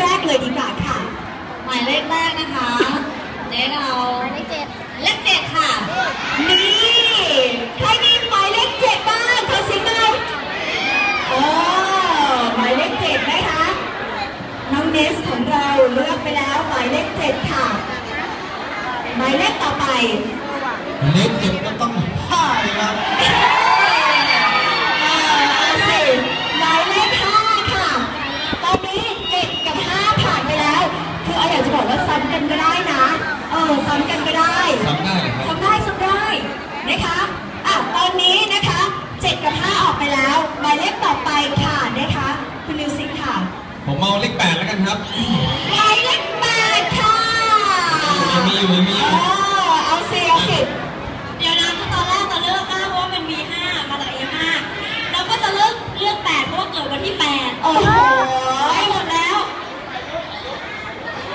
แรกเลยดีกว่าค่ะ หมายเลขแรกนะคะเจ๊เอาเลขเจ็ดเลขเจ็ดค่ะ นี่ใครมีหมายเลขเจ็ดบ้างขอเสิงหน่อยโอ้หมายเลขเจ็ดนะคะ น้องเนสของเราเลือกไปแล้วหมายเลขเจ็ดค่ะ หมายเลขต่อไป เล็กเจ็บก็ต้อง เอาเลขแปดแล้วกันครับ หมายเลขแปดค่ะยังมีอยู่ยังมีอยู่เออเอาสิเอาสิเดี๋ยวนะตอนแรกจะเลือกห้าเพราะว่ามันมีห้ามาจากเอห้าเราก็จะเลือกเลือกแปดเพราะว่าเกิดวันที่แปดโอ้โหไปหมดแล้ว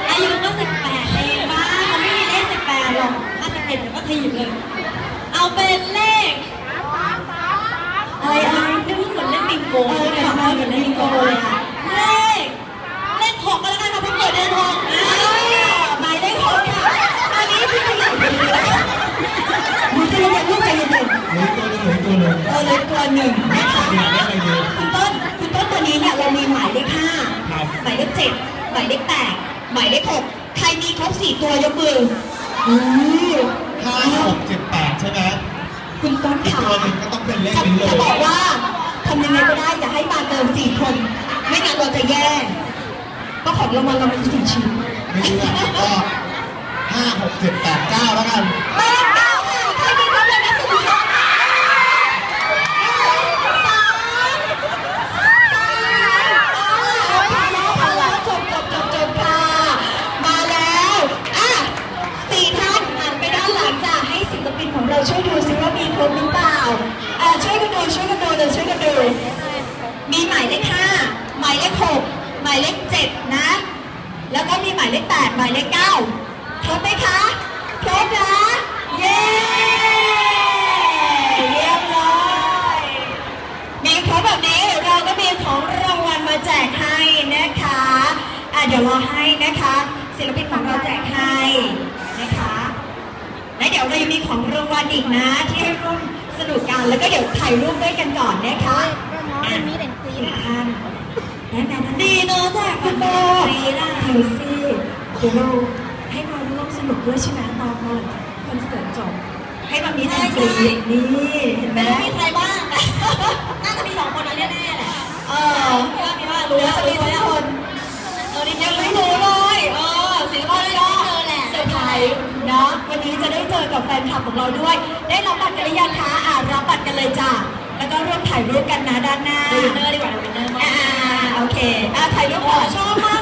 อายุก็สิบแปดเองบ้ามันไม่มีเลขสิบแปดหรอกถ้าสิบเอ็ดเดี๋ยวก็ถีบเลย เอาเป็นเลขอะไรอะไรนึกเหมือนเล่นบิงโกโอ้ยเลย ตัวหนึ่งนะคะเปลี่ยนได้ไหมดีคุณต้นคุณต้นตัวนี้เนี่ยเรามีหมายเลขห้าครับหมายเลขเจ็ดหมายเลขแปดหมายเลขหกใครมีครบสี่ตัวยกมืออือห้าหกเจ็ดแปดใช่ไหมคุณต้นอีกค่ะตัวหนึ่งก็ต้องเป็นเลขจะนี้เลจะยบอกว่าทำยังไงก็ได้อย่าให้มาเกินสี่คน ไม่งั้นเราจะแย่ก็ของรางวัลเรามีสี่ชิ้นไม่รู้อะก็ห้าหกเจ็ดแปดเก้าแล้วกัน หมายเลขเก้าค่ะใครมีครบเลยนะคุณสองสามสามจบจบจบจบค่ะ มาแล้วอะสี่ท่านหันไปด้านหลังจ้ะให้ศิลปินของเรา ช่วยดูซิว่ามีครบหรือเปล่าอะช่วยกันดูช่วยกันดูเลยช่วยกันดู มีหมายเลขห้าหมายเลขหกหมายเลขเจ็ดนะ แล้วก็มีหมายเลขแปดหมายเลขเก้าครบไหมคะครบนะเย้เยี่ยมเลยมีครบแบบนี้เราก็มีของรางวัลมาแจกให้นะคะอะเดี๋ยวรอให้นะคะศิลปินของเราแจกให้นะคะ และเดี๋ ยวเรายังมีของรางวัลอีกนะ ที่ให้ร่วมสนุกกันแล้วก็เดี๋ยวถ่ายรูปด้วยกันก่อนนะคะน้องมันมีเด่นคุยสี่ท่านแนะนำดีเนอะแจกคุณโบโบฟรีนะเดี๋ยวสิเดี๋ยวเราให้มาร่วมสนุกด้วยใช่ไหมตอนคอนเสิร์ตจบ ให้มามีแต่งกรีนี่เห็นไหมมีใครบ้าง น่าจะมีสองคนนี้แน่ๆ อกับแฟนคลับของเราด้วย ได้รับบัตรกันหรือยังคะอ่ารับบัตรกันเลยจ้ะแล้วก็ร่วมถ่ายรูปกันนะด้านหน้าดูวินเนอร์ดีกว่าดูวินเนอร์มาก อ่าโอเคอ่าถ่ายรูปก่อนชอบมาก